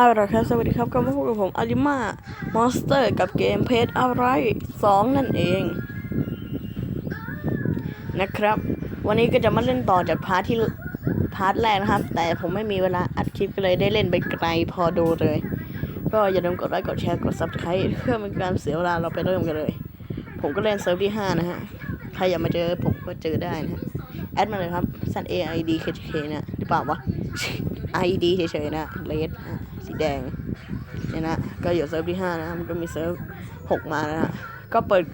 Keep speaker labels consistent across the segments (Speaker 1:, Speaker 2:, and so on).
Speaker 1: เอาละครับสวัสดีครับก็มาพบกับผมอาริมามอนสเตอร์กับเกมเพจอะไรสองนั่นเอง นะครับ วันนี้ก็จะมาเล่นต่อจากพาร์ทที่พาร์ทแรกนะครับ แต่ผมไม่มีเวลาอัดคลิปก็เลยได้เล่นไปไกลพอดูเลย ก็อย่าลืมกดไลค์กดแชร์กด subscribe เพื่อเป็นการเสียเวลาเราไปเริ่มกันเลย ผมก็เล่นเซิร์ฟที่ 5 นะฮะ ใครอยากมาเจอผมก็เจอได้นะฮะแอดมาเลยครับสัน A I D K K นะหรือเปล่าวะ I D เฉยๆนะเลด สีแดงเนี่ยนะก็อยู่เซิร์ฟที่ 5 นะ มันก็มีเซิร์ฟ 6 มานะฮะก็เปิด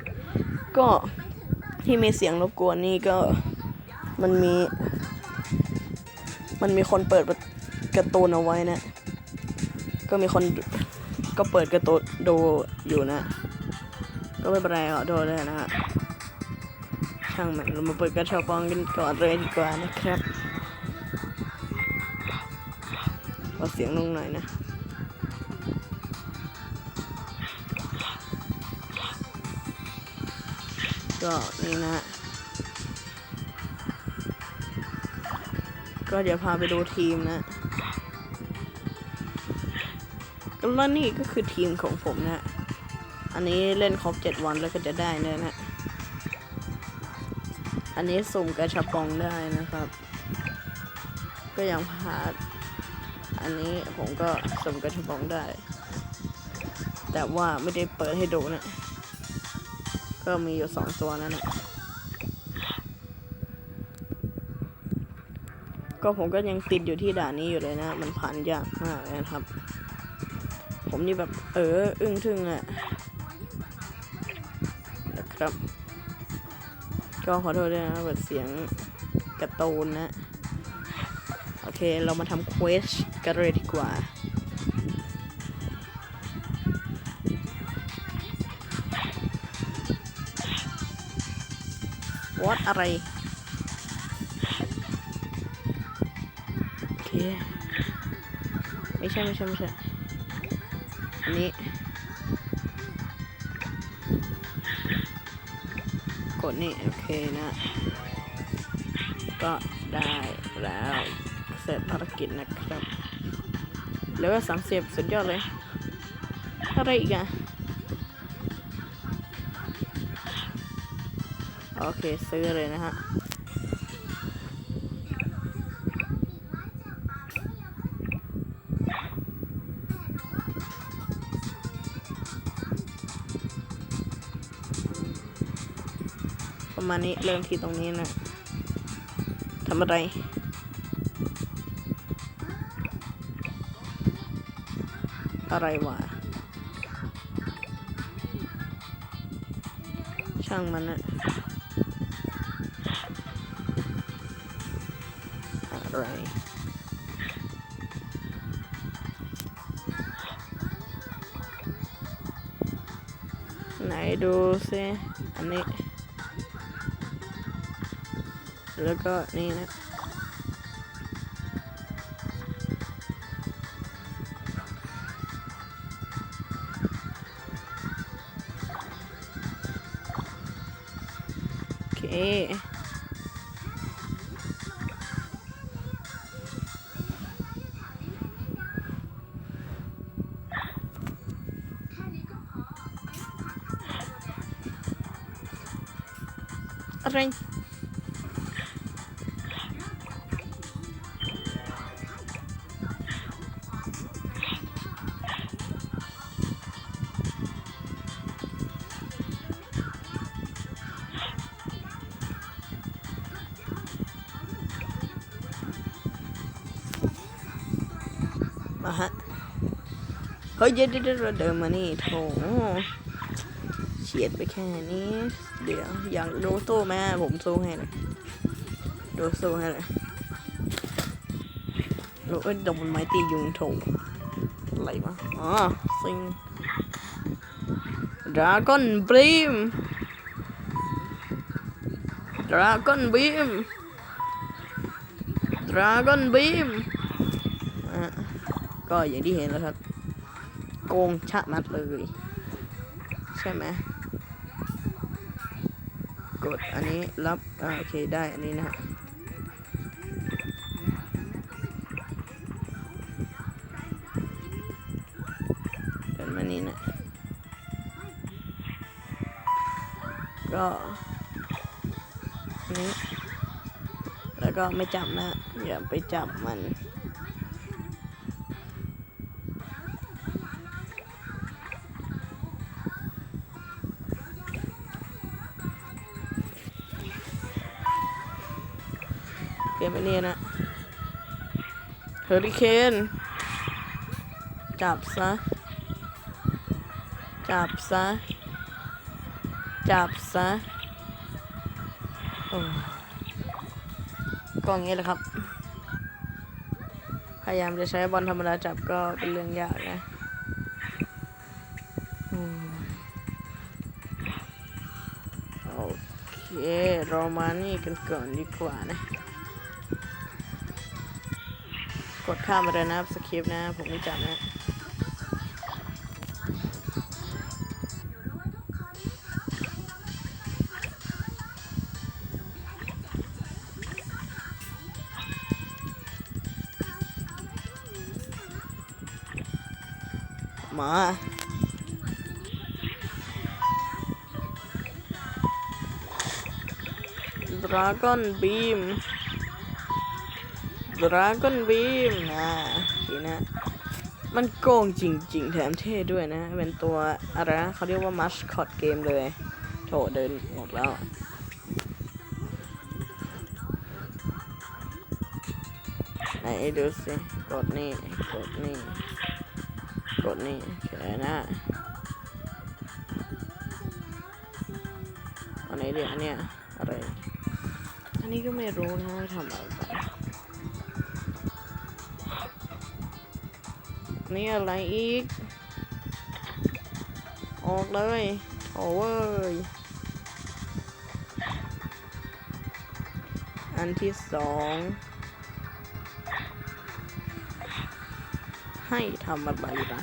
Speaker 1: ก็ที่มีเสียงรบกวนนี่ก็มันมี มันมีคนเปิดกร์ตูนเอาไว้นะ ก็มีคนก็เปิดกร์ตูนดูอยู่นะ ก็ไม่เป็นไรขอโทษด้วยนะฮะช่างมันเรามาเปิดกระชับปองกันก่อนเลยดีกว่านะครับ ขอเสียงลงหน่อยนะก็นี่นะ ก็เดี๋ยวพาไปดูทีมนะก็แล้วนี่ก็คือทีมของผมนะ อันนี้เล่นครบเจ็ดวันแล้วก็จะได้เนี่ยนะ อันนี้สุ่มกระชับปองได้นะครับ ก็ยังพา อันนี้ผมก็สมกระชับองได้ แต่ว่าไม่ได้เปิดให้ดูนะ ก็มีอยู่สองตัวนั่นแหละก็ผมก็ยังติดอยู่ที่ด่านนี้อยู่เลยนะ มันผ่านยากมากนะครับ ผมนี่แบบเอออึ้งทึ่งอะนะครับ ก็ขอโทษด้วยนะเปิดเสียงกร์ตูนนะ เค เรามาทำเควสกันเลยดีกว่า วอตอะไร โอเค ไม่ใช่ ไม่ใช่ ไม่ใช่ อันนี้ กดนี่ โอเคนะ ก็ได้แล้ว เสร็จภารกิจนะครับแล้วก็สามสิบสุดยอดเลย อะไรอีกอะโอเค ซื้อเลยนะฮะประมาณนี้เริ่มที่ตรงนี้นะทำอะไร อะไรวะ ช่างมันนะอะไร ไหนดูซิอันนี้ แล้วก็นี่นะ โอเคอะไร เฮ้ยเดี๋ยวเดี๋ยวเราเดินมานี่โถเฉียดไปแค่นี้ เดี๋ยวอยากดูสู้ไหมผมสู้ให้เลยดูสู้ให้เลยโอ้ยดมมันไม้ตียุงโถอะไรวะอ๋อซิงดราก้อนบีมดราก้อนบีมดราก้อนบีมก็อย่างที่เห็นแล้วครับ โกงชะมัดเลย ใช่ไหมกดอันนี้รับอโอเคได้อันนี้นะฮะเป็นมานี้นะก็นี้แล้วก็ไม่จับนะอย่าไปจับมัน มอันนี้นะเฮอริเคนจับซะ จับซะ จับซะก็อย่างนี้แหละครับ พยายามจะใช้บอลธรรมดาจับก็เป็นเรื่องยากนะโอเค เรามานี่กันก่อนดีกว่านะ ข้ามไปเลยนะครับสคริปต์นะ ผมไม่จับนะมาดราก้อนบีม ดราก้อนบีมนะทีนะ มันโกงจริง ๆ แถมเท่ด้วยนะ เป็นตัวอะไรนะเขาเรียกว่ามัสคอตเกมเลย โถเดินหมดแล้วไหนดูสิ กดนี่ กดนี่ กดนี่แค่นะอันไหนเดี๋ยวอันเนี้ยอะไร อันนี้ก็ไม่รู้นะทำอะไร นี่อะไรอีก ออกเลยโอ้เว้ยอันที่สองให้ทำอะไรนะ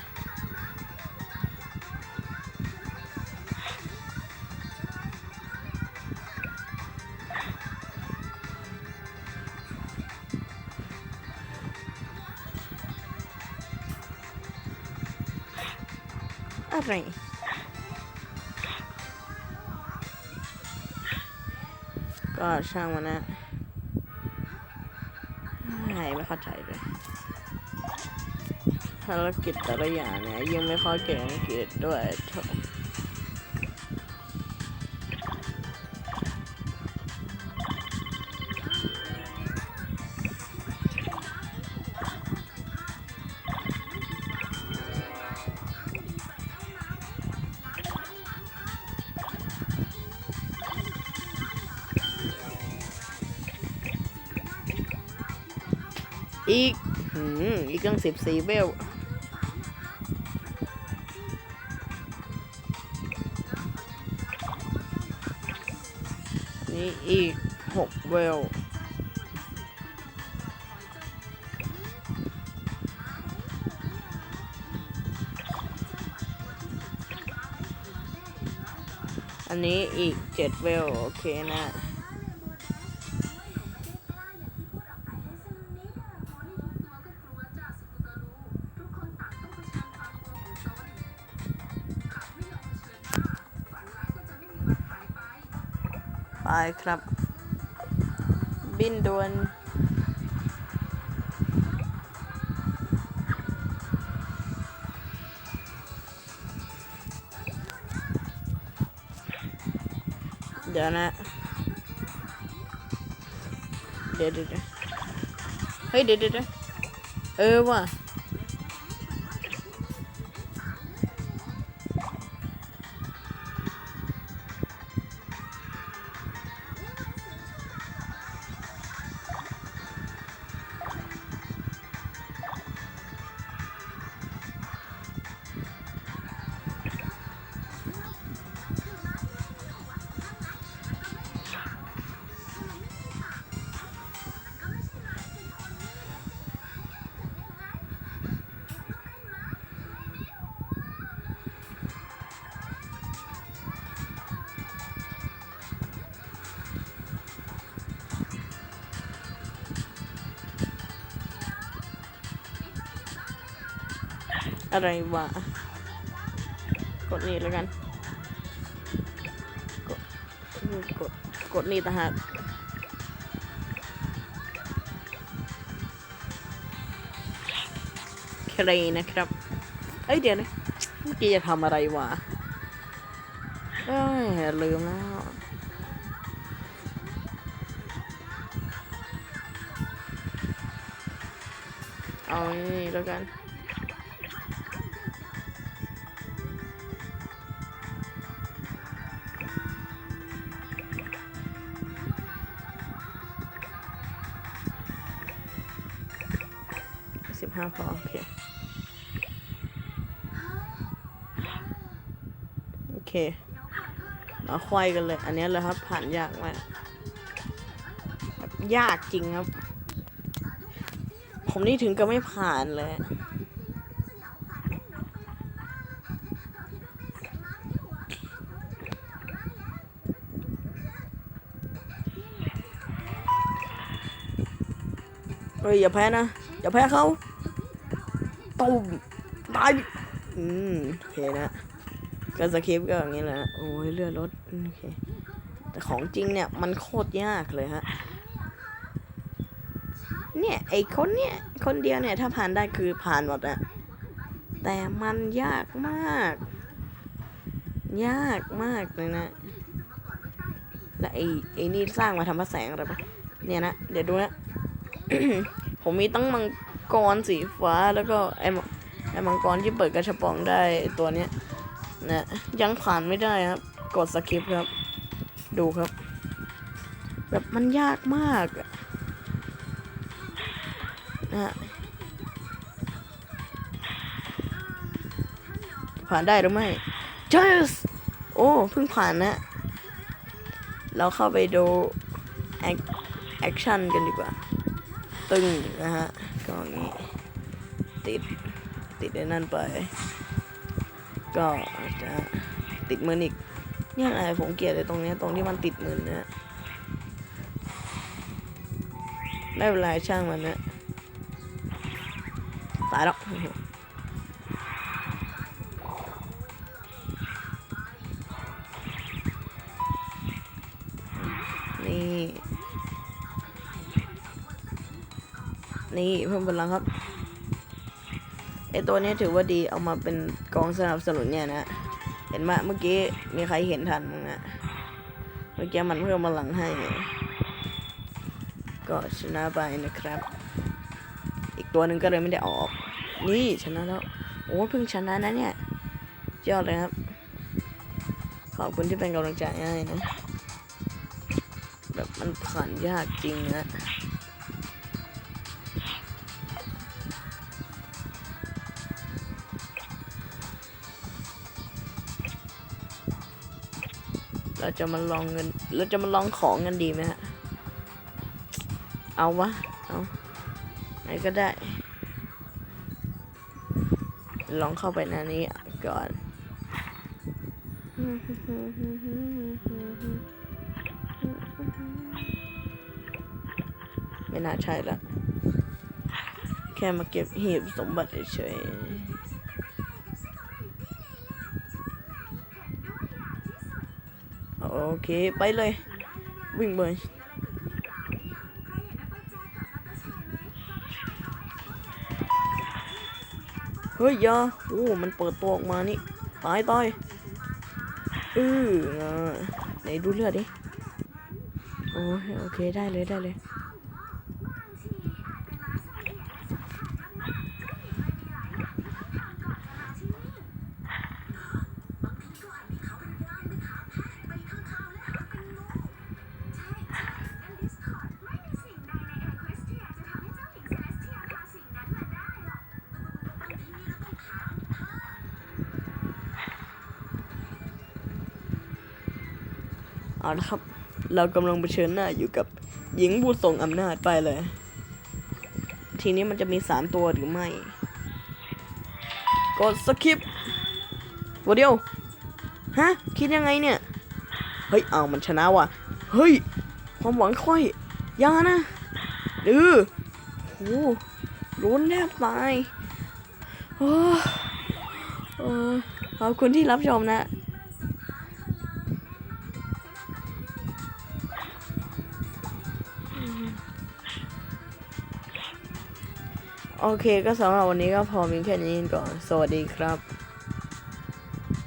Speaker 1: อะไรก็ช่างมันนะไม่ไม่เข้าใจเลยภารกิจแต่ละอย่างเนี่ยยังไม่ค่อยเก่งอังกฤษด้วย อีกอีกตั้งสิบสี่เวลนี่อีกหกเวลอันนี้อีกเจ็ดเวลโอเคนะ ไปครับ บินด่วนเดี๋ยวนะ เดี๋ยวเดี๋ยวเฮ้ยเดี๋ยวเดี๋ยวเดี๋ยวเออว่ะ อะไรวะ กดนี่แล้วกัน กด กด กดนี่ต่างหากเครนะครับ เอ้ยเดี๋ยวนะ เมื่อกี้จะทำอะไรวะเอ้ยลืมแล้วเอานี่แล้วกัน ห้าพอ โอเค โอเคเราควายกันเลย อันนี้เลยครับ ผ่านยากมากแบบยากจริงครับ ผมนี่ถึงก็ไม่ผ่านเลยเฮ้ยอย่าแพ้นะ อย่าแพ้เขา ตุ่มตายอืมโอเคนะก็สคริปก็อย่างนี้แหละโอ้ยเลือดลดอืมโอเคแต่ของจริงเนี่ยมันโคตรยากเลยฮะเนี่ยไอคนเนี่ยคนเดียวเนี่ยถ้าผ่านได้คือผ่านหมดอะแต่มันยากมาก ยากมากเลยนะ และไอไอนี่สร้างมาทำพระแสงอะไรปะเนี่ยนะ เดี๋ยวดูนะ ผมมีตั้งมัง กรสีฟ้าแล้วก็ไอมไอมังกรที่เปิดกระชับปองได้ตัวเนี้ยนะยังผ่านไม่ได้ครับ กดสกิปครับ ดูครับ แบบมันยากมากนะฮะผ่านได้หรือไม่ yes โอ้เพิ่งผ่านนะ เราเข้าไปดูแอคแอคชั่นกันดีกว่า ตึงนะฮะ ก็อย่างนี้ ติดติดไอ้นั่นไป ก็จะติดมืออีกเนี่ยอะไรผมเกลียดเลยตรงนี้ตรงที่มันติดมือเนี่ยไม่เป็นไรช่างมันนะตายแล้ว นี่เพิ่มพลังครับไอตัวนี้ถือว่าดีเอามาเป็นกองสนับสนุนเนี่ยนะเห็นไหมเมื่อกี้มีใครเห็นทันมั้งอะเมื่อกี้มันเพิ่มพลังให้ ก็ชนะไปนะครับ อีกตัวหนึ่งก็เลยไม่ได้ออก นี่ชนะแล้วโอ้เพิ่งชนะนะเนี่ยยอดเลยครับ ขอบคุณที่เป็นกำลังใจให้นะ แบบมันผ่านยากจริงนะ จะมาลองเงิน เราจะมาลองของกันดีไหมฮะ เอาวะ เอาไหนก็ได้ ลองเข้าไปในนี้ก่อนไม่น่าใช่ละ แค่มาเก็บหีบสมบัติเฉย เค ไปเลย วิ่งไปเฮ้ยยาโอ้ มันเปิดตัวออกมานี่ ตายตายเอออ่าไหนดูเลือดดิ โอ้โอเค ได้เลย ได้เลย เอาละครับ เรากำลังเผชิญหน้าอยู่กับหญิงผู้ทรงอำนาจไปเลย ทีนี้มันจะมีสามตัวหรือไม่ กดสคิปวันเดียว ฮะ คิดยังไงเนี่ย เฮ้ย เอามันชนะว่ะ เฮ้ย ความหวังค่อยอยานะดื้อโอ้รุนแทบตายโอ้เออขอบคุณที่รับชมนะ โอเคก็สำหรับวันนี้ก็พอมีแค่นี้ก่อน สวัสดีครับ